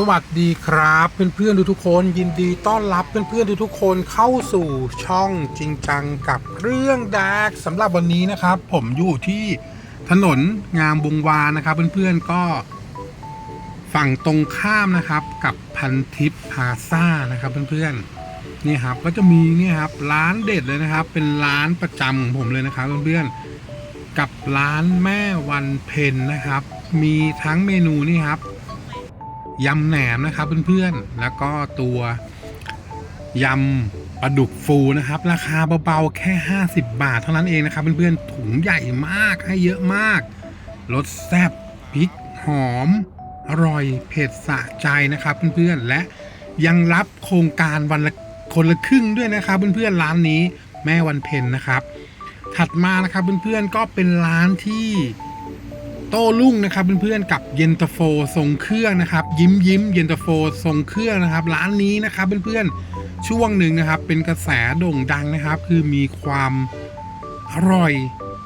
สวัสดีครับเพื่อนๆทุกๆคนยินดีต้อนรับเพื่อนๆทุกๆคนเข้าสู่ช่องจริงจังกับเรื่องแดกสำหรับวันนี้นะครับ ผมอยู่ที่ถนนงามวงวานนะครับ เพื่อนๆก็ฝั่งตรงข้ามนะครับกับพันทิพย์พาซ่านะครับเพื่อนๆนี่ครับก็จะมีนี่ครับร้านเด็ดเลยนะครับ เป็นร้านประจำของผมเลยนะครับเพื่อนๆกับร้านแม่วันเพนนะครับ มีทั้งเมนูนี่ครับ ยำแหนมนะครับเพื่อนๆ แล้วก็ตัวยำปลาดุกฟูนะครับ ราคาเบาๆแค่ 50 บาท เท่านั้นเองนะครับเพื่อนๆถุงใหญ่มากให้เยอะมากรสแซ่บพริกหอม อร่อยเผ็ดสะใจนะครับเพื่อนๆและยังรับโครงการวันละคนละครึ่งด้วยนะครับเพื่อนๆร้านนี้แม่วันเพ็ญนะครับ ถัดมานะครับเพื่อนๆก็เป็นร้านที่ โต้รุ่งนะครับเพื่อนๆกับเย็นตาโฟทรงเครื่องนะครับ ยิ้มยิ้มเย็นตาโฟทรงเครื่องนะครับ ร้านนี้นะครับเพื่อนๆช่วงหนึ่งนะครับ เป็นกระแสโด่งดังนะครับ คือมีความอร่อย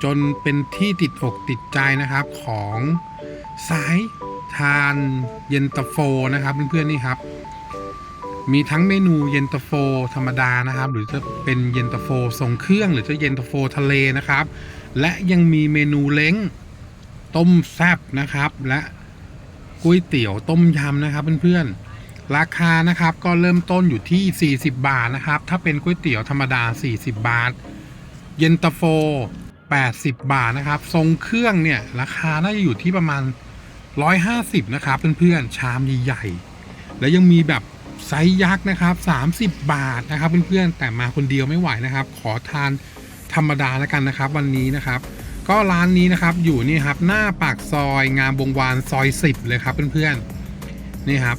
จนเป็นที่ติดอกติดใจนะครับของสายทานเย็นตาโฟนะครับเพื่อนๆนี่ครับ มีทั้งเมนูเย็นตาโฟธรรมดานะครับ หรือจะเป็นเย็นตาโฟทรงเครื่อง หรือจะเย็นตาโฟทะเลนะครับ และยังมีเมนูเล้ง ต้มแซบนะครับ และก๋วยเตี๋ยวต้มยำนะครับเพื่อนๆ ราคานะครับก็เริ่มต้นอยู่ที่ 40 บาทนะครับ ถ้าเป็นก๋วยเตี๋ยวธรรมดา 40 บาท เย็นตาโฟ 80 บาทนะครับ ทรงเครื่องเนี่ยราคาน่าจะอยู่ที่ประมาณ 150 นะครับเพื่อนๆ ชามใหญ่ๆ แล้วยังมีแบบไซส์ยักษ์นะครับ 30 บาทนะครับเพื่อนๆ แต่มาคนเดียวไม่ไหวนะครับ ขอทานธรรมดาแล้วกันนะครับ วันนี้นะครับ ก็ร้านนี้นะครับอยู่นี่ครับหน้าปากซอยงามวงวานซอย 10 เลยครับเพื่อนๆนี่ครับ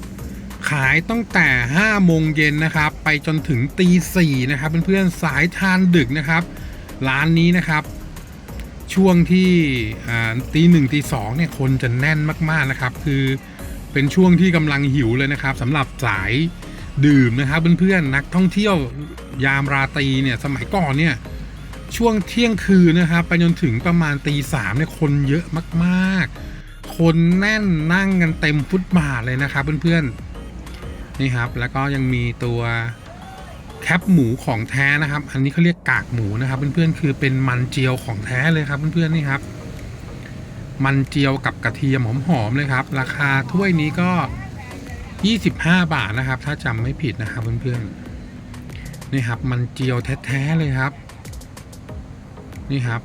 ขายตั้งแต่5โมงเย็นนะครับ ไปจนถึงตีสี่นะครับเพื่อนๆสายทานดึกนะครับ ร้านนี้นะครับช่วงที่ตีหนึ่งตีสองเนี่ยคนจะแน่นมากๆนะครับ คือเป็นช่วงที่กำลังหิวเลยนะครับสำหรับสายดื่มนะครับเพื่อนๆนักท่องเที่ยวยามราตรีเนี่ยสมัยก่อนเนี่ย ช่วงเที่ยงคืนนะครับไปจนถึงประมาณตีสามเนี่ยคนเยอะมากๆ คนแน่นนั่งกันเต็มฟุตบาทเลยนะครับเพื่อนๆนี่ครับแล้วก็ยังมีตัวแคปหมูของแท้นะครับ อันนี้เขาเรียกกากหมูนะครับเพื่อนๆคือเป็นมันเจียวของแท้เลยครับเพื่อนๆนี่ครับ มันเจียวกับกระเทียมหอมๆเลยครับ ราคาถ้วยนี้ก็ 25 บาทนะครับ ถ้าจำไม่ผิดนะครับเพื่อนๆนี่ครับ มันเจียวแท้ๆเลยครับ นี่ครับ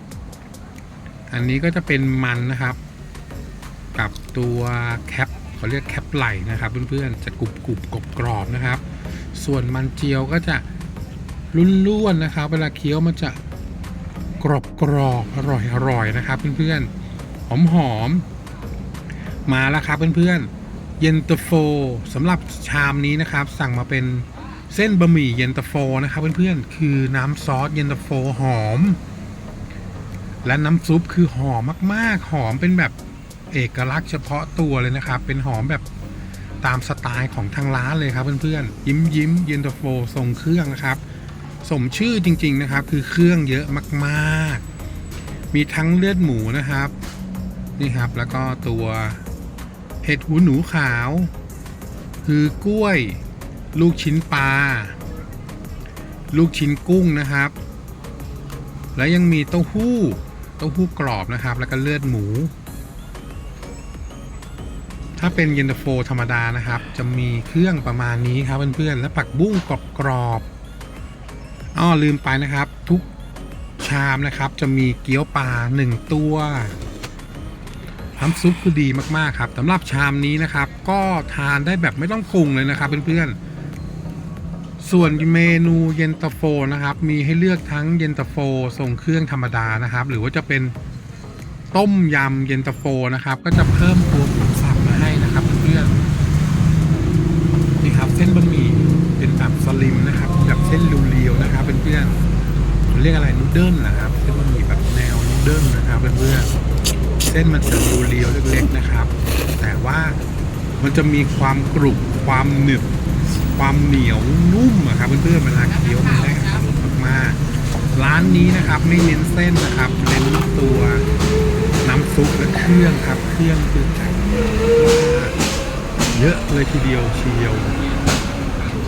อันนี้ก็จะเป็นมันนะครับ กับตัวแคปเขาเรียกแคปไหลนะครับ เพื่อนๆจะกรุบกรุบกรอบกรอบนะครับ ส่วนมันเจียวก็จะรุ่นๆนะครับ เวลาเคี้ยวมันจะกรอบกรอบอร่อยอร่อยนะครับ เพื่อนๆหอมหอมๆมาแล้วครับเพื่อนๆเย็นตาโฟสำหรับชามนี้นะครับ สั่งมาเป็นเส้นบะหมี่เย็นตาโฟนะครับเพื่อนๆคือน้ำซอสเย็นตาโฟหอม และน้ำซุปคือหอมมากๆ หอมเป็นแบบเอกลักษณ์เฉพาะตัวเลยนะครับ เป็นหอมแบบตามสไตล์ของทางร้านเลยครับเพื่อนๆ ยิ้มยิ้มเย็นตาโฟทรงเครื่องนะครับ สมชื่อจริง ๆนะครับ คือเครื่องเยอะมากๆ มีทั้งเลือดหมูนะครับนี่ครับแล้วก็ตัวเห็ดหูหนูขาว คือกล้วย ลูกชิ้นปลา ลูกชิ้นกุ้งนะครับ แล้วยังมีเต้าหู้ เต้าหู้กรอบนะครับ แล้วก็เลือดหมู ถ้าเป็นเย็นตาโฟธรรมดานะครับ จะมีเครื่องประมาณนี้ครับเพื่อนๆ และผักบุ้งกรอบๆอ้อลืมไปนะครับ ทุกชามนะครับ จะมีเกี๊ยวปลาหนึ่งตัวน้ำซุปคือดีมากๆครับสำหรับชามนี้นะครับ ก็ทานได้แบบไม่ต้องปรุงเลยนะครับเพื่อนๆ ส่วนเมนูเย็นตาโฟนะครับ มีให้เลือกทั้งเย็นตาโฟทรงเครื่องธรรมดานะครับ หรือว่าจะเป็นต้มยำเย็นตาโฟนะครับ ก็จะเพิ่มตัวหมูสับมาให้นะครับเพื่อนนี่ครับเส้นบะหมี่เป็นแบบสลิมนะครับแบบเส้นเรียวนะครับเพื่อนเรียกอะไรนูเดิลนะครับเส้นบะหมี่แบบแนวนูเดิลนะครับเพื่อนเส้นมันจะเรียวเล็กๆนะครับ แต่ว่ามันจะมีความกรุบความหนึบ ความเหนียวนุ่มอะครับเพื่อนๆเวลาเคี้ยวมันได้อรรถมากๆร้านนี้นะครับไม่เน้นเส้นนะครับเน้นตัวน้ำซุปและเครื่องครับเครื่องคือจัดเยอะเลยทีเดียวเชียว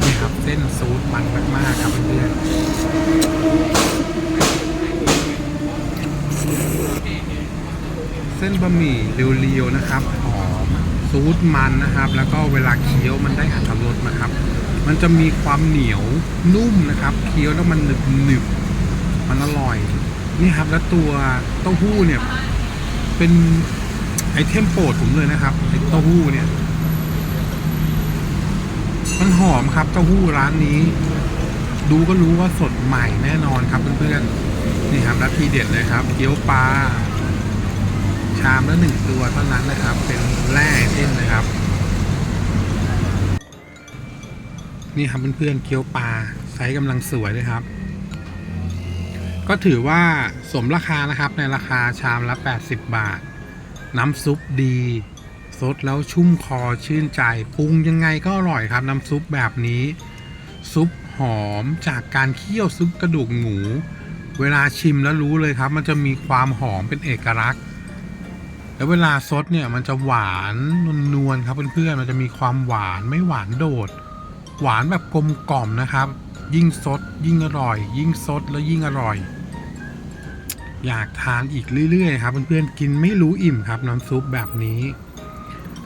นี่ครับเส้นซูดมันมากๆครับเพื่อนเส้นบะหมี่เรียวๆนะครับหอม ซูดมันนะครับ แล้วก็เวลาเคี้ยวมันได้อัตรสนะครับ มันจะมีความเหนียวนุ่มนะครับ เคี้ยวแล้วมันหนึบหนึบมันอร่อยนี่ครับแล้วตัวเต้าหู้เนี่ย เป็นไอเทมโปรดผมเลยนะครับไอเต้าหู้เนี่ย มันหอมครับเต้าหู้ร้านนี้ ดูก็รู้ว่าสดใหม่แน่นอนครับเพื่อนๆนี่ครับและทีเด็ดเลยครับ เกี๊ยวปลา ชามละหนึ่งตัวเท่านั้นนะครับ เป็นแร่เส้นนะครับ นี่ครับเพื่อนๆเกี๊ยวปลาไซส์กำลังสวยเลยครับ ก็ถือว่าสมราคานะครับในราคาชามละ 80 บาท น้ำซุปดีสดแล้วชุ่มคอชื่นใจปรุงยังไงก็อร่อยครับ น้ำซุปแบบนี้ ซุปหอมจากการเคี่ยวซุปกระดูกหมู เวลาชิมแล้วรู้เลยครับ มันจะมีความหอมเป็นเอกลักษณ์ แล้วเวลาซดเนี่ยมันจะหวานนวลๆครับเพื่อนๆมันจะมีความหวานไม่หวานโดด หวานแบบกลมกล่อมนะครับ ยิ่งซดยิ่งอร่อย ยิ่งซดแล้วยิ่งอร่อย อยากทานอีกเรื่อยๆครับเพื่อนๆกินไม่รู้อิ่มครับน้ำซุปแบบนี้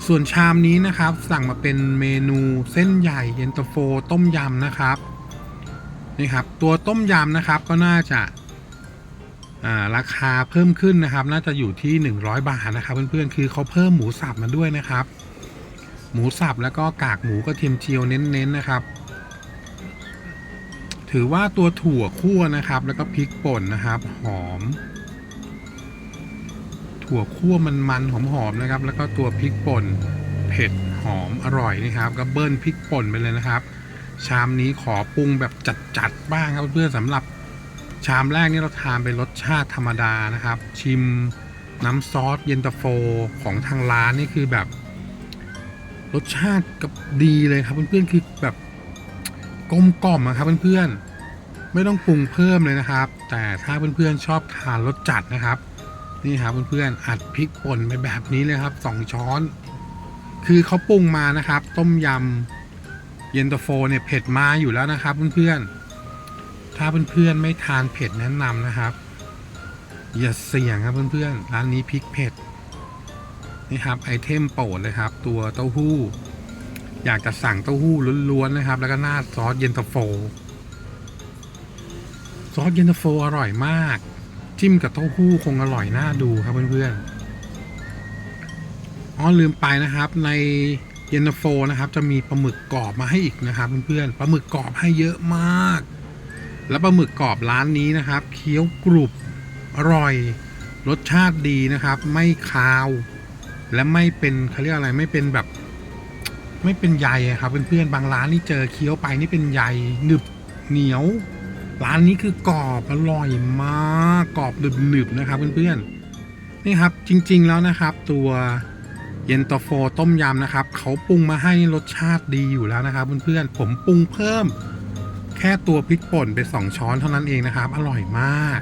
ส่วนชามนี้นะครับ สั่งมาเป็นเมนูเส้นใหญ่เย็นตาโฟต้มยำนะครับนี่ครับตัวต้มยำนะครับก็น่าจะ ราคาเพิ่มขึ้นนะครับ น่าจะอยู่ที่ 100 บาทนะครับเพื่อนๆคือเขาเพิ่มหมูสับมาด้วยนะครับ หมูสับแล้วก็กากหมูกระเทียมเจียวเน้นๆนะครับ ถือว่าตัวถั่วคั่วนะครับ แล้วก็พริกป่นนะครับ หอม ถั่วคั่วมันมันหอมๆนะครับ แล้วก็ตัวพริกป่นเผ็ดหอมอร่อยนะครับก็เบิ้ลพริกป่นไปเลยนะครับ ชามนี้ขอปรุงแบบจัดๆบ้างครับเพื่อนสำหรับ ชามแรกนี่เราทานเป็นรสชาติธรรมดานะครับ ชิมน้ำซอสเย็นตาโฟของทางร้านนี่คือแบบ รสชาติกับดีเลยครับเพื่อนๆคือแบบกลมกล่อมอะครับเพื่อนๆไม่ต้องปรุงเพิ่มเลยนะครับ แต่ถ้าเพื่อนๆชอบทานรสจัดนะครับนี่ครับเพื่อนๆอัดพริกป่นไปแบบนี้เลยครับสองช้อน คือเขาปรุงมานะครับ ต้มยำเย็นตาโฟเนี่ยเผ็ดมาอยู่แล้วนะครับเพื่อนๆ ถ้าเพื่อนๆไม่ทานเผ็ดแนะนำนะครับ อย่าเสี่ยงครับเพื่อนๆร้านนี้พริกเผ็ดนี่ครับไอเทมโปรดเลยครับ ตัวเต้าหู้ อยากจะสั่งเต้าหู้ล้วนๆนะครับ แล้วก็หน้าซอสเย็นตาโฟซอสเย็นตาโฟอร่อยมาก จิ้มกับเต้าหู้คงอร่อยน่าดูครับเพื่อนๆอ๋อลืมไปนะครับในเย็นตาโฟนะครับ จะมีปลาหมึกกรอบมาให้อีกนะครับเพื่อนๆปลาหมึกกรอบให้เยอะมาก แล้วปลาหมึกกรอบร้านนี้นะครับ เคี้ยวกรุบอร่อย รสชาติดีนะครับ ไม่คาว และไม่เป็นเขาเรียกอะไรไม่เป็นแบบ ไม่เป็นใยครับเพื่อนๆบางร้านนี่เจอเคี้ยวไปนี่เป็นใยหนึบเหนียว ร้านนี้คือกรอบอร่อยมากกรอบหนึบๆนะครับเพื่อนๆนี่ครับจริง ๆแล้วนะครับ ตัวเย็นตาโฟต้มยำนะครับ เขาปรุงมาให้รสชาติดีอยู่แล้วนะครับเพื่อนๆผมปรุงเพิ่ม ค่ตัวพริกป่นไปสองช้อนเท่านั้นเองนะครับ อร่อยมาก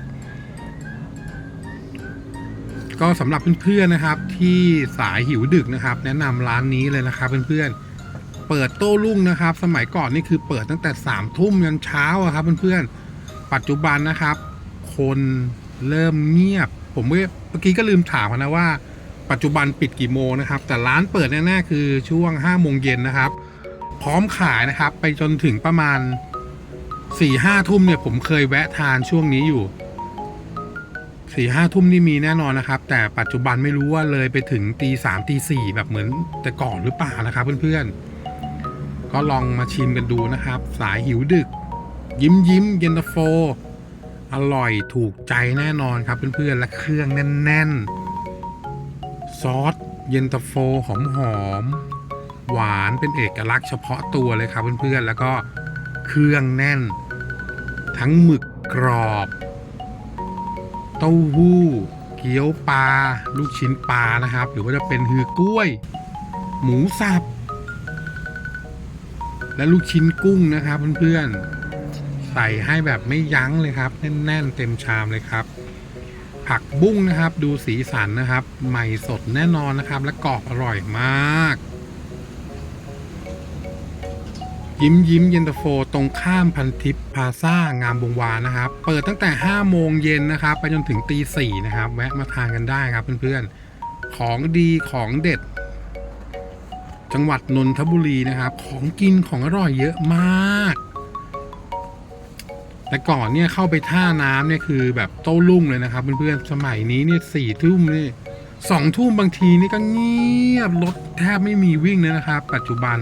ก็สำหรับเพื่อนๆนะครับ ที่สายหิวดึกนะครับ แนะนำร้านนี้เลยนะครับเพื่อนๆเปิดโต้รุ่งนะครับ สมัยก่อนนี่คือเปิดตั้งแต่สามทุ่มยันเช้าครับเพื่อนๆปัจจุบันนะครับ คนเริ่มเงียบ ผมเมื่อกี้ก็ลืมถามนะว่าปัจจุบันปิดกี่โมงนะครับ แต่ร้านเปิดแน่ๆคือช่วง5โมงเย็นนะครับ พร้อมขายนะครับ ไปจนถึงประมาณ 4ี่ห้าทุ่มเนี่ยผมเคยแวะทานช่วงนี้อยู่สี่ห้าทุ่มนี่มีแน่นอนนะครับ แต่ปัจจุบันไม่รู้ว่าเลยไปถึงตีสามตีสี่แบบเหมือนแต่ก่อนหรือเปล่านะครับเพื่อนๆ ก็ลองมาชิมกันดูนะครับ สายหิวดึก ยิ้มยิ้มเย็นตาโฟ อร่อยถูกใจแน่นอนครับเพื่อนๆ และเครื่องแน่นๆ ซอสเย็นตาโฟหอมหอมๆหวานเป็นเอกลักษณ์เฉพาะตัวเลยครับเพื่อนๆ แล้วก็ เครื่องแน่น ทั้งหมึกกรอบ เต้าหู้ เกี๊ยวปลา ลูกชิ้นปลานะครับ หรือว่าจะเป็นฮือกล้วย หมูสับ และลูกชิ้นกุ้งนะครับเพื่อนๆ ใส่ให้แบบไม่ยั้งเลยครับ แน่นๆ เต็มชามเลยครับ ผักบุ้งนะครับ ดูสีสันนะครับ ใหม่สดแน่นอนนะครับ และกรอบอร่อยมาก ยิ้มยิ้มเย็นตาโฟตรงข้ามพันทิพย์พาซ่างามวงวานนะครับ เปิดตั้งแต่ 5 โมงเย็นนะครับ ไปจนถึงตีสี่นะครับ แวะมาทานกันได้ครับเพื่อนๆ ของดีของเด็ด จังหวัดนนทบุรีนะครับ ของกินของอร่อยเยอะมาก แต่ก่อนเนี่ยเข้าไปท่าน้ำเนี่ยคือแบบโต้รุ่งเลยนะครับเพื่อนๆ สมัยนี้เนี่ยสี่ทุ่มนี่สองทุ่มบางทีนี่ก็เงียบรถแทบไม่มีวิ่งเลยนะครับ ปัจจุบัน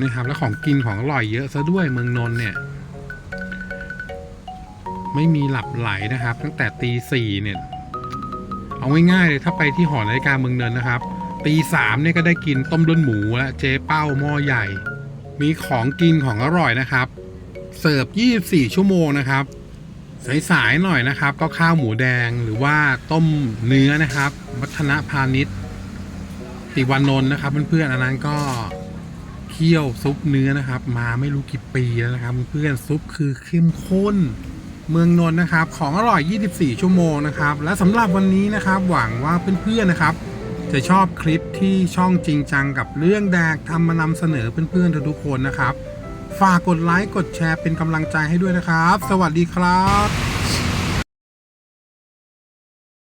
นี่ครับแล้วของกินของอร่อยเยอะซะด้วยเมืองนนท์เนี่ย ไม่มีหลับไหลนะครับ ตั้งแต่ตีสี่เนี่ย เอาง่ายๆเลยถ้าไปที่หอนาฬิกาเมืองนนท์นะครับ ตีสามเนี่ยก็ได้กินต้มด้นหมูและเจ๊เป้าหม้อใหญ่ มีของกินของอร่อยนะครับ เสิร์ฟ 24 ชั่วโมงนะครับสายๆหน่อยนะครับ ก็ข้าวหมูแดงหรือว่าต้มเนื้อนะครับ วัฒนพาณิชย์ติวันนนท์นะครับเพื่อนๆอันนั้นก็ เคี่ยวซุปเนื้อนะครับ มาไม่รู้กี่ปีแล้วนะครับ เพื่อนซุปคือเข้มข้น เมืองนนท์นะครับ ของอร่อย 24 ชั่วโมงนะครับ และสำหรับวันนี้นะครับ หวังว่าเพื่อนๆนะครับ จะชอบคลิปที่ช่องจริงจังกับเรื่องแดกทำมานำเสนอเพื่อนๆทุกๆคนนะครับ ฝากกดไลค์กดแชร์เป็นกำลังใจให้ด้วยนะครับ สวัสดีครับ